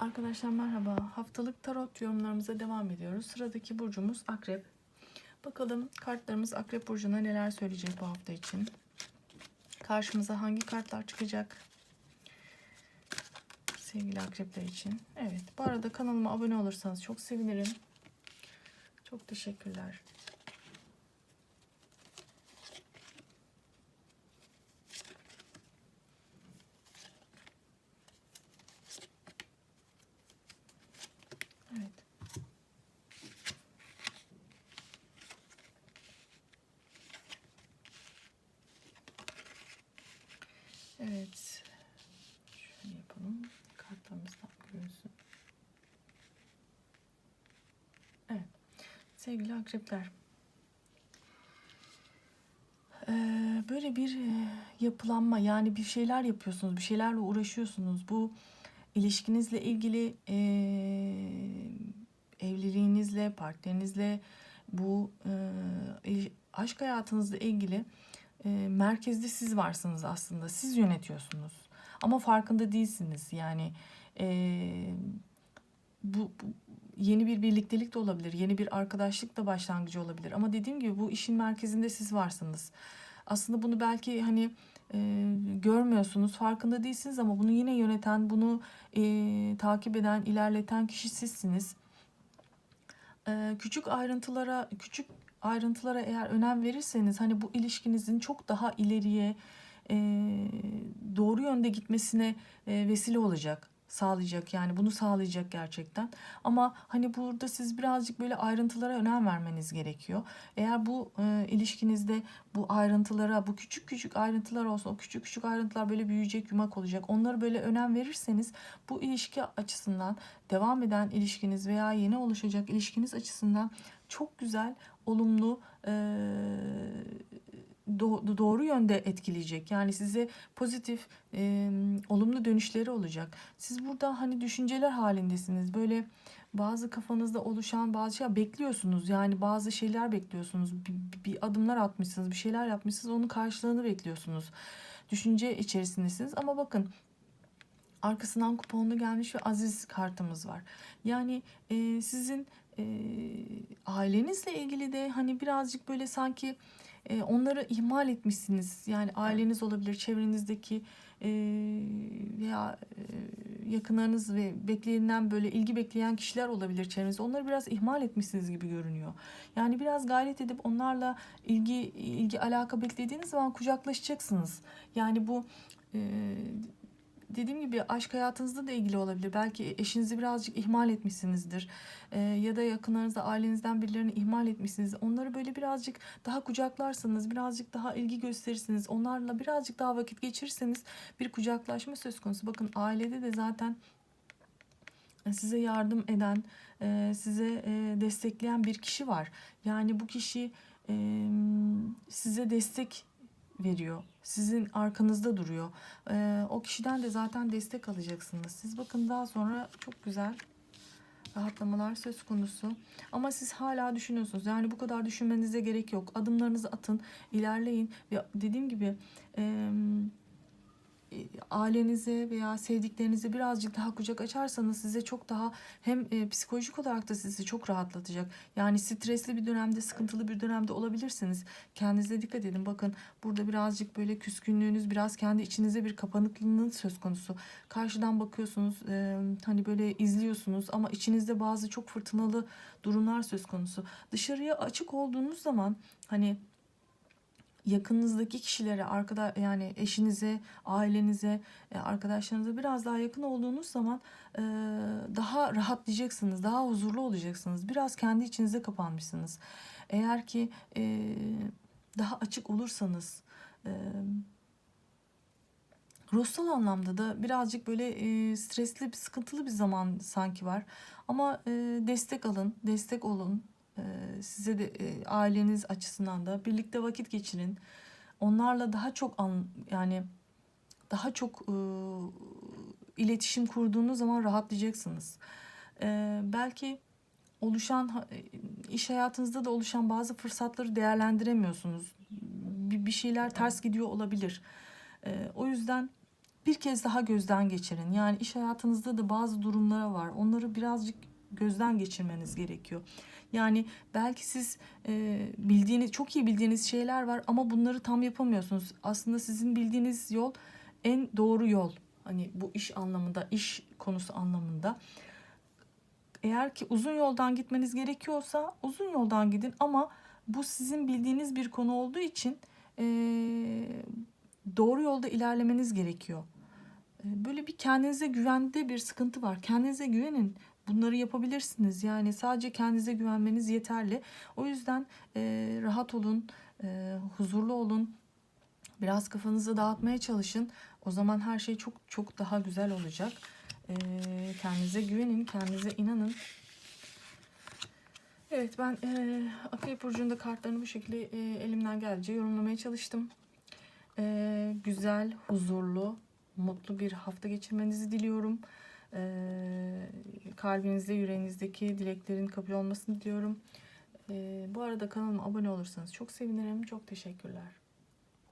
Arkadaşlar merhaba. Haftalık tarot yorumlarımıza devam ediyoruz. Sıradaki burcumuz Akrep. Bakalım kartlarımız Akrep burcuna neler söyleyecek bu hafta için. Karşımıza hangi kartlar çıkacak? Sevgili Akrepler için. Evet. Bu arada kanalıma abone olursanız çok sevinirim. Çok teşekkürler. Evet. Evet. Şöyle yapalım. Kartlarımızdan görünsün. Evet. Sevgili akrepler. Böyle bir yapılanma yani bir şeyler yapıyorsunuz, bir şeylerle uğraşıyorsunuz. Bu ilişkinizle ilgili evliliğinizle, partnerinizle bu aşk hayatınızla ilgili merkezde siz varsınız aslında. Siz yönetiyorsunuz. Ama farkında değilsiniz. Yani bu yeni bir birliktelik de olabilir. Yeni bir arkadaşlık da başlangıcı olabilir. Ama dediğim gibi bu işin merkezinde siz varsınız. Aslında bunu belki hani e, görmüyorsunuz, farkında değilsiniz ama bunu yine yöneten, bunu e, takip eden, ilerleten kişi sizsiniz. E, küçük ayrıntılara, küçük ayrıntılara eğer önem verirseniz hani bu ilişkinizin çok daha ileriye e, doğru yönde gitmesine e, vesile olacak sağlayacak yani bunu sağlayacak gerçekten. Ama hani burada siz birazcık böyle ayrıntılara önem vermeniz gerekiyor. Eğer bu e, ilişkinizde bu ayrıntılara bu küçük küçük ayrıntılar olsun o küçük küçük ayrıntılar böyle büyüyecek yumak olacak onları böyle önem verirseniz bu ilişki açısından devam eden ilişkiniz veya yeni oluşacak ilişkiniz açısından çok güzel olumlu e, do- doğru yönde etkileyecek. Yani size pozitif, e, olumlu dönüşleri olacak. Siz burada hani düşünceler halindesiniz. Böyle bazı kafanızda oluşan bazı şeyler bekliyorsunuz. Yani bazı şeyler bekliyorsunuz. Bir, bir- adımlar atmışsınız, bir şeyler yapmışsınız. Onun karşılığını bekliyorsunuz. Düşünce içerisindesiniz. Ama bakın arkasından kuponlu gelmiş ve aziz kartımız var. Yani e, sizin ailenizle ilgili de hani birazcık böyle sanki e, onları ihmal etmişsiniz. Yani aileniz olabilir, çevrenizdeki e, veya e, yakınlarınız ve bekleyenden böyle ilgi bekleyen kişiler olabilir çevrenizde. Onları biraz ihmal etmişsiniz gibi görünüyor. Yani biraz gayret edip onlarla ilgi ilgi alaka beklediğiniz zaman kucaklaşacaksınız. Yani bu e, dediğim gibi aşk hayatınızda da ilgili olabilir. Belki eşinizi birazcık ihmal etmişsinizdir. Ee, ya da yakınlarınızda ailenizden birilerini ihmal etmişsiniz. Onları böyle birazcık daha kucaklarsanız, birazcık daha ilgi gösterirsiniz. Onlarla birazcık daha vakit geçirirseniz bir kucaklaşma söz konusu. Bakın ailede de zaten size yardım eden, e, size e, destekleyen bir kişi var. Yani bu kişi e, size destek veriyor. Sizin arkanızda duruyor. E, o kişiden de zaten destek alacaksınız. Siz bakın daha sonra çok güzel rahatlamalar söz konusu. Ama siz hala düşünüyorsunuz. Yani bu kadar düşünmenize gerek yok. Adımlarınızı atın, ilerleyin ve dediğim gibi e, e, ailenize veya sevdiklerinize birazcık daha kucak açarsanız size çok daha hem e, psikolojik olarak da sizi çok rahatlatacak. Yani stresli bir dönemde, sıkıntılı bir dönemde olabilirsiniz. Kendinize dikkat edin. Bakın burada birazcık böyle küskünlüğünüz, biraz kendi içinize bir kapanıklığınız söz konusu. Karşıdan bakıyorsunuz, e, hani böyle izliyorsunuz ama içinizde bazı çok fırtınalı durumlar söz konusu. Dışarıya açık olduğunuz zaman hani yakınınızdaki kişilere, arkada yani eşinize, ailenize, e, arkadaşlarınıza biraz daha yakın olduğunuz zaman e, daha rahatlayacaksınız, daha huzurlu olacaksınız. Biraz kendi içinize kapanmışsınız. Eğer ki e, daha açık olursanız, e, ruhsal anlamda da birazcık böyle e, stresli, sıkıntılı bir zaman sanki var. Ama e, destek alın, destek olun. Size de aileniz açısından da birlikte vakit geçirin. Onlarla daha çok an, yani daha çok e, iletişim kurduğunuz zaman rahatlayacaksınız. E, belki oluşan iş hayatınızda da oluşan bazı fırsatları değerlendiremiyorsunuz. Bir, bir şeyler ters gidiyor olabilir. E, o yüzden bir kez daha gözden geçirin. Yani iş hayatınızda da bazı durumlara var. Onları birazcık gözden geçirmeniz gerekiyor. Yani belki siz e, bildiğiniz çok iyi bildiğiniz şeyler var ama bunları tam yapamıyorsunuz. Aslında sizin bildiğiniz yol en doğru yol. Hani bu iş anlamında, iş konusu anlamında. Eğer ki uzun yoldan gitmeniz gerekiyorsa uzun yoldan gidin ama bu sizin bildiğiniz bir konu olduğu için e, doğru yolda ilerlemeniz gerekiyor. E, Böyle bir kendinize güvende bir sıkıntı var. Kendinize güvenin. Bunları yapabilirsiniz. Yani sadece kendinize güvenmeniz yeterli. O yüzden e, rahat olun, e, huzurlu olun. Biraz kafanızı dağıtmaya çalışın. O zaman her şey çok çok daha güzel olacak. E, kendinize güvenin, kendinize inanın. Evet ben e, Akrep Burcu'nda kartlarını bu şekilde e, elimden geldiğince yorumlamaya çalıştım. E, güzel, huzurlu, mutlu bir hafta geçirmenizi diliyorum. E, kalbinizde, yüreğinizdeki dileklerin kabul olmasını diliyorum. E, bu arada kanalıma abone olursanız çok sevinirim. Çok teşekkürler.